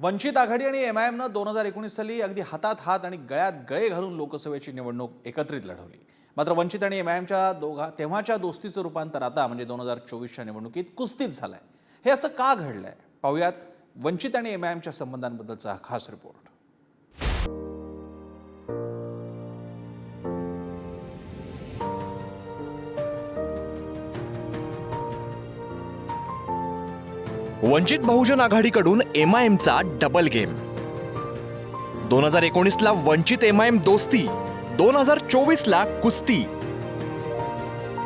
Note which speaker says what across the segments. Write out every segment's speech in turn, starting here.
Speaker 1: वंचित आघाडी आणि M I एमनं दोन हजार एकोणीस साली अगदी हातात हात आणि गळ्यात गळे घालून लोकसभेची निवडणूक एकत्रित लढवली. मात्र वंचित आणि एम आय एमच्या दोघा तेव्हाच्या दोस्तीचं रूपांतर आता म्हणजे दोन हजार चोवीसच्या निवडणुकीत कुस्तीत झालंय. हे असं का घडलंय? पाहुयात वंचित आणि एम आय एमच्या संबंधांबद्दलचा खास रिपोर्ट
Speaker 2: वंचित बहुजन आघाडीकडून एम आय एमचा डबल गेम दोन हजार एकोणीसला वंचित एम आय एम दोस्ती दोन हजार चोवीसला कुस्ती.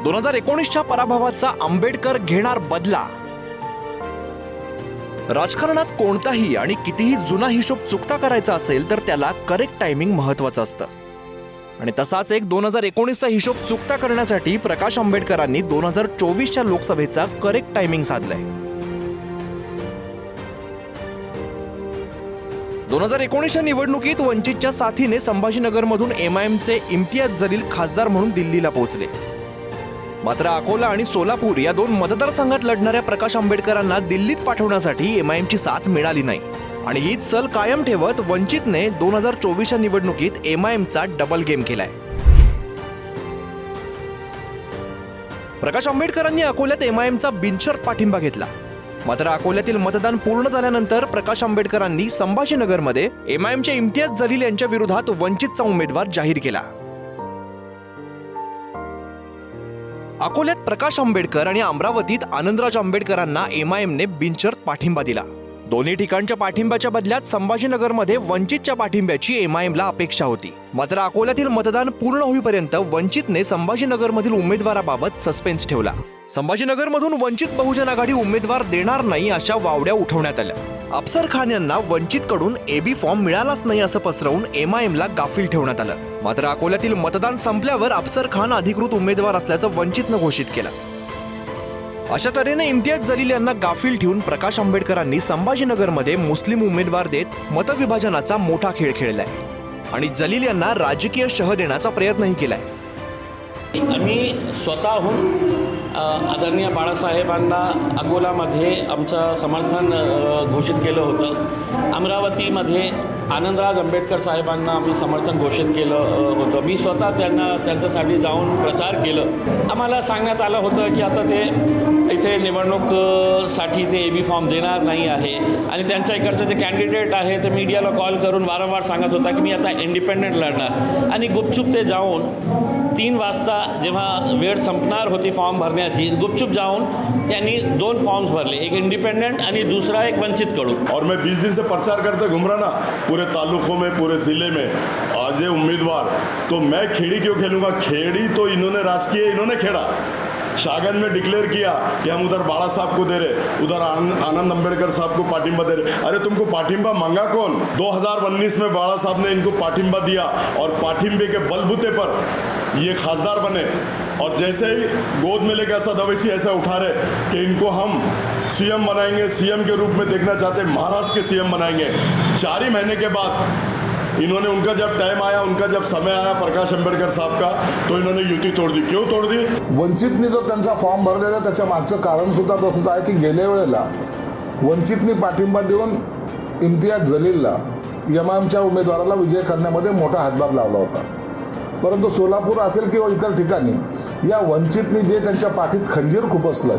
Speaker 2: दोन हजार एकोणीसच्या पराभवाचा आंबेडकर घेणार बदला. राजकारणात कोणताही आणि कितीही जुना हिशोब चुकता करायचा असेल तर त्याला करेक्ट टायमिंग महत्वाचं असतं. आणि तसाच एक दोन हजार एकोणीसचा हिशोब चुकता करण्यासाठी प्रकाश आंबेडकरांनी दोन हजार चोवीसच्या लोकसभेचा करेक्ट टायमिंग साधलाय. दोन हजार एकोणीसच्या निवडणुकीत वंचितच्या साथीने संभाजीनगरमधून एम आय एमचे इम्तियाज जलील खासदार म्हणून दिल्लीला पोहोचले. मात्र अकोला आणि सोलापूर या दोन मतदारसंघात लढणाऱ्या प्रकाश आंबेडकरांना दिल्लीत पाठवण्यासाठी एम आय एमची साथ मिळाली नाही. आणि ही चल कायम ठेवत वंचितने दोन हजार चोवीसच्या निवडणुकीत एम आय एमचा डबल गेम केलाय. प्रकाश आंबेडकरांनी अकोल्यात एम आय एमचा बिनशर्त पाठिंबा घेतला. मात्र अकोल्यातील मतदान पूर्ण झाल्यानंतर प्रकाश आंबेडकरांनी संभाजीनगरमध्ये एमआयएमच्या इम्तियाज जलील यांच्या विरोधात वंचितचा उमेदवार जाहीर केला. अकोल्यात प्रकाश आंबेडकर आणि अमरावतीत आनंदराज आंबेडकरांना एमआयएमने बिनशर्त पाठिंबा दिला. दोन्ही ठिकाणच्या पाठिंब्याच्या बदल्यात संभाजीनगरमध्ये वंचितच्या पाठिंब्याची एमआयएमला अपेक्षा होती. मात्र अकोल्यातील मतदान पूर्ण होईपर्यंत वंचितने संभाजीनगरमधील उमेदवाराबाबत सस्पेन्स ठेवला. संभाजीनगरमधून वंचित बहुजन आघाडी उमेदवार देणार नाही अशा वावड्या उठवण्यात आल्या. अफसर खान यांना वंचितकडून एबी फॉर्म मिळालाच नाही असं पसरवून एमआयएमला गाफील ठेवण्यात आलं. मात्र अकोल्यातील मतदान संपल्यावर अफसर खान अधिकृत उमेदवार असल्याचं वंचितनं घोषित केलं. अशा तऱ्हेने इम्तियाज जलील यांना गाफील ठेवून प्रकाश आंबेडकरांनी संभाजीनगरमध्ये मुस्लिम उमेदवार देत मतविभाजनाचा मोठा खेळ खेळलाय. आणि जलील यांना राजकीय शह देण्याचा प्रयत्नही केलाय.
Speaker 3: आम्ही स्वतःहून आदरणीय बाळासाहेबांना अकोलामध्ये आमचं समर्थन घोषित केलं होतं. अमरावतीमध्ये आनंदराज आंबेडकर साहेबांना आम्ही समर्थन घोषित केलं होतं. मी स्वतः त्यांना त्यांच्यासाठी जाऊन प्रचार केलं. आम्हाला सांगण्यात आलं होतं की आता ते इथे निवडणूकसाठी ते ए बी फॉर्म देणार नाही आहे. आणि त्यांच्या इकडचं जे कॅन्डिडेट आहे ते मीडियाला कॉल करून वारंवार सांगत होता की मी आता इंडिपेंडेंट लढणार. आणि गुपचूप ते जाऊन तीन वाजता जेव्हा वेळ संपणार होती फॉर्म भरण्याची गुपचूप जाऊन त्यांनी दोन फॉर्म्स भरले. एक इंडिपेंडेंट आणि दुसरा एक वंचित कडून.
Speaker 4: और मैं 20 दिन से प्रचार करते घूम रहा ना, पूरे तालुकों में, पूरे ज़िले में, आज उम्मीदवार तो मैं खेड़ी क्यों खेलूँगा? खेड़ी तो इन्होंने राजकीय, इन्होंने खेड़ा। शागन में डिक्लेयर किया कि हम उधर बाड़ा साहब को दे रहे, उधर आनंद अंबेडकर साहब को पाटिंबा दे रहे। अरे तुमको पाटिंबा मांगा कौन? 2019 में बाड़ा साहब ने इनको पाटिंबा दिया और पाटिंबे के बलबूते पर ये खासदार बने। और जैसे ही गोद में लेके ऐसा दवेसी ऐसा उठा रहे कि इनको हम सीएम बनाएँगे, सीएम के रूप में देखना चाहते, महाराष्ट्र के सीएम बनाएँगे। चार ही महीने के बाद इन्होंने उनका जब टाइम आया उनका जब समय आया प्रकाश आंबेडकर साहब का तो इन्होंने युति तोड़ दी। क्यों तोड़ दी?
Speaker 5: वंचितनी जो त्यांचा फॉर्म भरलेला त्याच्या मागचं कारण सुद्धा तसंच आहे की गेल्या वेळेला वंचितनी पाठिंबा देऊन इम्तियाज जलीलला एम आयएमच्या उमेदवाराला विजय करण्यामध्ये मोठा हातभार लावला होता. परंतु सोलापूर असेल किंवा इतर ठिकाणी या वंचितनी जे त्यांच्या पाठीत खंजीर खुपसलं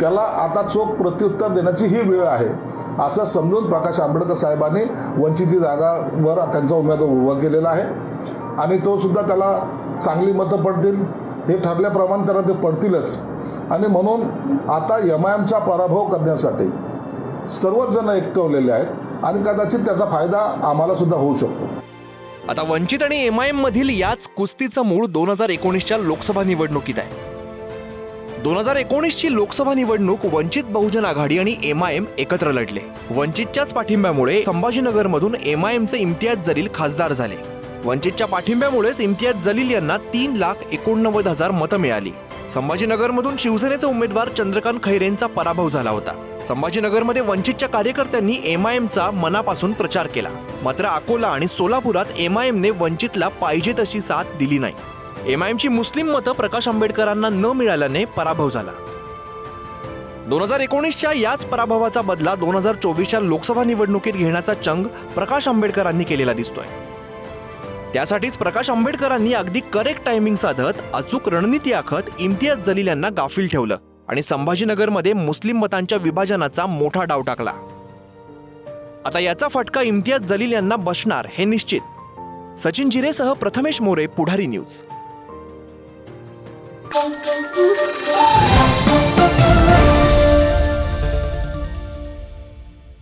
Speaker 5: त्याला आता चोख प्रत्युत्तर देण्याची ही वेळ आहे. असं समजून प्रकाश आंबेडकर साहेबांनी वंचितची जागावर त्यांचा उमेदवार उभा केलेला आहे. आणि तो सुद्धा त्याला चांगली मतं पडतील हे ठरल्याप्रमाणे त्याला ते पडतीलच. आणि म्हणून आता एम आय एमचा पराभव करण्यासाठी सर्वच जण एकटवलेले आहेत आणि कदाचित त्याचा फायदा आम्हाला सुद्धा होऊ शकतो.
Speaker 2: आता वंचित आणि एम आय मधील याच कुस्तीचं मूळ दोन हजार एकोणीसच्या लोकसभा निवडणुकीत आहे. दोन हजार एकोणीसची लोकसभा निवडणूक वंचित बहुजन आघाडी आणि एम आय एम एकत्र लढले. वंचितच्याच पाठिंब्यामुळे संभाजीनगरमधून एमचे इम्तियाज जलील खासदार झाले. वंचितच्या पाठिंब्यामुळेच इम्तियाज जलील यांना तीन लाख एकोणनव्वद हजार मतं मिळाली. संभाजीनगरमधून शिवसेनेचे उमेदवार चंद्रकांत खैरेंचा पराभव झाला होता. संभाजीनगरमध्ये वंचितच्या कार्यकर्त्यांनी एम आय एमचा मनापासून प्रचार केला. मात्र अकोला आणि सोलापुरात एम आय एमने वंचितला पाहिजे तशी साथ दिली नाही. एमआयएमची मुस्लिम मतं प्रकाश आंबेडकरांना न मिळाल्याने पराभव झाला. दोन हजार एकोणीसच्या याच पराभवाचा बदला दोन हजार चोवीसच्या लोकसभा निवडणुकीत घेण्याचा चंग प्रकाश आंबेडकरांनी केलेला दिसतोय. त्यासाठीच प्रकाश आंबेडकरांनी अगदी करेक्ट टायमिंग साधत अचूक रणनीती आखत इम्तियाज जलील यांना गाफील ठेवलं आणि संभाजीनगरमध्ये मुस्लिम मतांच्या विभाजनाचा मोठा डाव टाकला. आता याचा फटका इम्तियाज जलील यांना बसणार हे निश्चित. Sachin जिरेसह Prathamesh More Pudhari news. bom, bom, bom, bom.